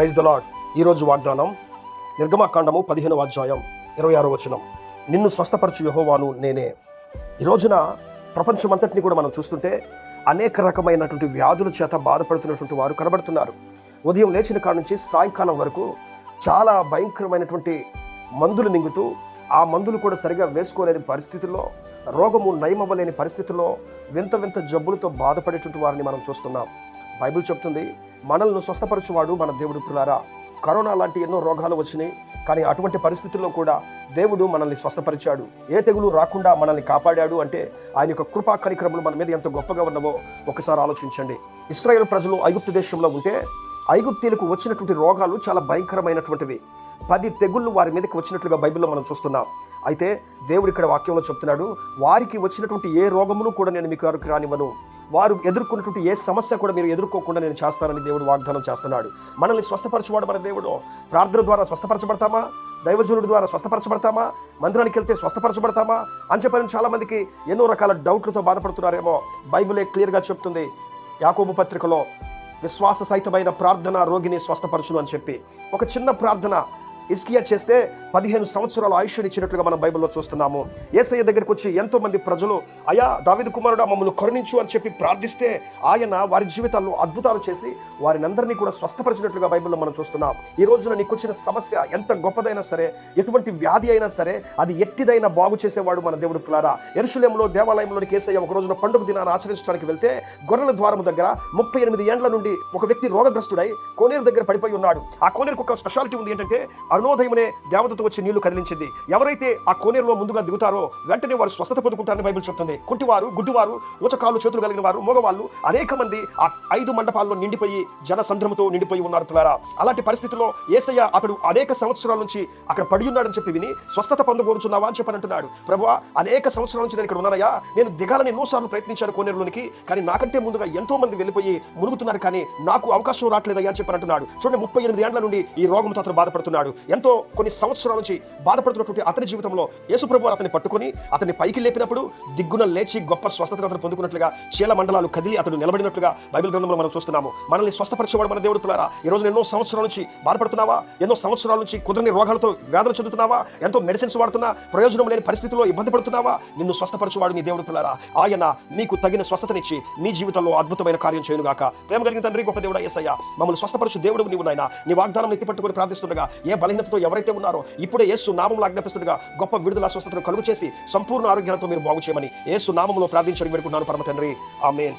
Praise the lord ఈరోజు వాగ్దానం నిర్గమాకాండము పదిహేనవ అధ్యాయం ఇరవై ఆరో వచనం. నిన్ను స్వస్థపరచు యహోవాను నేనే. ఈ రోజున ప్రపంచమంతటిని కూడా మనం చూస్తుంటే అనేక రకమైనటువంటి వ్యాధుల చేత బాధపడుతున్నటువంటి వారు కనబడుతున్నారు. ఉదయం లేచిన కాడ నుంచి సాయంకాలం వరకు చాలా భయంకరమైనటువంటి మందులు మింగుతూ ఆ మందులు కూడా సరిగా వేసుకోలేని పరిస్థితుల్లో రోగము నయమవ్వలేని పరిస్థితుల్లో వింత వింత జబ్బులతో బాధపడేటువంటి వారిని మనం చూస్తున్నాం. బైబిల్ చెప్తుంది మనల్ని స్వస్థపరచువాడు మన దేవుడు పులారా కరోనా లాంటి ఎన్నో రోగాలు వచ్చినాయి కానీ అటువంటి పరిస్థితుల్లో కూడా దేవుడు మనల్ని స్వస్థపరిచాడు. ఏ తెగులు రాకుండా మనల్ని కాపాడాడు అంటే ఆయన యొక్క కృపా కనిక్రములు మన మీద ఎంత గొప్పగా ఉన్నవో ఒకసారి ఆలోచించండి. ఇస్రాయేల్ ప్రజలు ఐగుప్తు దేశంలో ఉంటే ఐగుప్తీలకు వచ్చినటువంటి రోగాలు చాలా భయంకరమైనటువంటివి. పది తెగుళ్ళు వారి మీదకి వచ్చినట్లుగా బైబిల్లో మనం చూస్తున్నాం. అయితే దేవుడు ఇక్కడ వాక్యంలో చెప్తున్నాడు వారికి వచ్చినటువంటి ఏ రోగమును కూడా నేను మీకు వారికి రానివ్వను. వారు ఎదుర్కొన్నటువంటి ఏ సమస్య కూడా మీరు ఎదుర్కోకుండా నేను చేస్తానని దేవుడు వాగ్దానం చేస్తున్నాడు. మనల్ని స్వస్థపరచువాడు మన దేవుడు. ప్రార్థన ద్వారా స్వస్థపరచబడతామా? దైవజనుడి ద్వారా స్వస్థపరచబడతామా? మందిరానికి వెళ్తే స్వస్థపరచబడతామా? అని చెప్పని చాలామందికి ఎన్నో రకాల డౌట్లతో బాధపడుతున్నారేమో. బైబిలే క్లియర్గా చెప్తుంది. యాకోబు పత్రికలో విశ్వాస సహితమైన ప్రార్థన రోగిని స్వస్థపరచును అని చెప్పి. ఒక చిన్న ప్రార్థన ఇస్కియా చేస్తే పదిహేను సంవత్సరాల ఆయుష్ ఇచ్చినట్లుగా మనం బైబిల్లో చూస్తున్నాము. ఏసయ్య దగ్గరికి వచ్చి ఎంతో మంది ప్రజలు అయా దావిద కుమారుడా మమ్మల్ని కరుణించు అని చెప్పి ప్రార్థిస్తే ఆయన వారి జీవితాల్లో అద్భుతాలు చేసి వారిని అందరినీ కూడా స్వస్థపరిచినట్లుగా బైబిల్లో మనం చూస్తున్నాం. ఈ రోజున నీకు వచ్చిన సమస్య ఎంత గొప్పదైనా సరే ఎటువంటి వ్యాధి అయినా సరే అది ఎట్టిదైనా బాగు చేసేవాడు మన దేవుడు పిల్లారా. ఎరుషులేంలో దేవాలయంలోని కేసయ్య ఒక రోజున పండుగ దినాన్ని ఆచరించడానికి వెళ్తే గొర్రెల ద్వారం దగ్గర ముప్పై ఎనిమిది ఏండ్ల నుండి ఒక వ్యక్తి రోగగ్రస్తుడై కోనేరు దగ్గర పడిపోయి ఉన్నాడు. ఆ కోనేరుకు ఒక స్పెషాలిటీ ఉంది ఏంటంటే అరుణోదయమనే దేవతతో వచ్చి నీళ్ళు కదిలించింది. ఎవరైతే ఆ కోనేరులో ముందుగా దిగుతారో వెంటనే వారు స్వస్థత పొందుకుంటారని బైబిల్ చెప్తుంది. కుంటివారు గుడ్డివారు ఊచకాలు చేతులు కలిగిన వారు మగవాళ్ళు అనేక మంది ఆ ఐదు మండపాల్లో నిండిపోయి జన సంద్రమతో నిండిపోయి ఉన్నారు పిల్లారా. అలాంటి పరిస్థితిలో ఏసయ్య అతడు అనేక సంవత్సరాల నుంచి అక్కడ పడి ఉన్నాడని చెప్పి విని స్వస్థత పొందగోరుచున్నావా అని చెప్పని అంటున్నాడు ప్రభు అనేక సంవత్సరాల నుంచి నేను ఇక్కడ ఉన్నానయ్యా. నేను దిగాలని ఎన్నోసార్లు ప్రయత్నించాను కోనేరులోనికి కానీ నాకంటే ముందుగా ఎంతో మంది వెళ్ళిపోయి మునుగుతున్నారు కానీ నాకు అవకాశం రావట్లేదయ్యా అని చెప్పని అంటున్నాడు చూడండి ముప్పై ఎనిమిది ఏళ్ళ నుండి ఈ రోగంతో అతను బాధపడుతున్నాడు. ఎంతో కొన్ని సంవత్సరాల నుంచి బాధపడుతున్నటువంటి అతని జీవితంలో యేసుప్రభు వారు అతన్ని పట్టుకొని అతన్ని పైకి లేపినప్పుడు దిగ్గున లేచి గొప్ప స్వస్థతను అతను పొందుకున్నట్లుగా చీల మండలాలు కదిలి అతడు నిలబడినట్లుగా బైబిల్ గ్రంథంలో మనం చూస్తున్నాము. మనల్ని స్వస్థపరిచేవాడు మన దేవుడు పిల్లారా? ఈ రోజు ఎన్నో సంవత్సరాల నుంచి బాధపడుతున్నావా? ఎన్నో సంవత్సరాల నుంచి కుదరని రోగాలతో వ్యాధులు చెందుతున్నావా? ఎంతో మెడిసిన్స్ వాడుతున్నా? ప్రయోజనం లేని పరిస్థితుల్లో ఇబ్బంది పడుతున్నావా? నిన్ను స్వస్థపరచువాడు నీ దేవుడు పిల్లారా? ఆయన నీకు తగిన స్వస్థతనిచ్చి నీ జీవితంలో అద్భుతమైన కార్యం చేయనుగాక. ప్రేమ కలిగిన తండ్రి గొప్ప దేవుడు ఏసయ్య మమ్మల్ని స్వస్థపరచు దేవుడు నీవు నాయన. నీ వాగ్దానం ఎత్తి పట్టుకొని ప్రార్థిస్తుండగా ఏ బలహీనతతో ఎవరైతే ఉన్నారో ఇప్పుడే యేసు నామంలో ఆజ్ఞాపిస్తుండగా గొప్ప విడుదల స్వస్థతను కలుగు చేసి సంపూర్ణ ఆరోగ్యాలతో మీరు బాగు చేయమని యేసు నామంలో ప్రార్థించడం పెడుకున్నాను పరమ తండ్రి. ఆమెన్.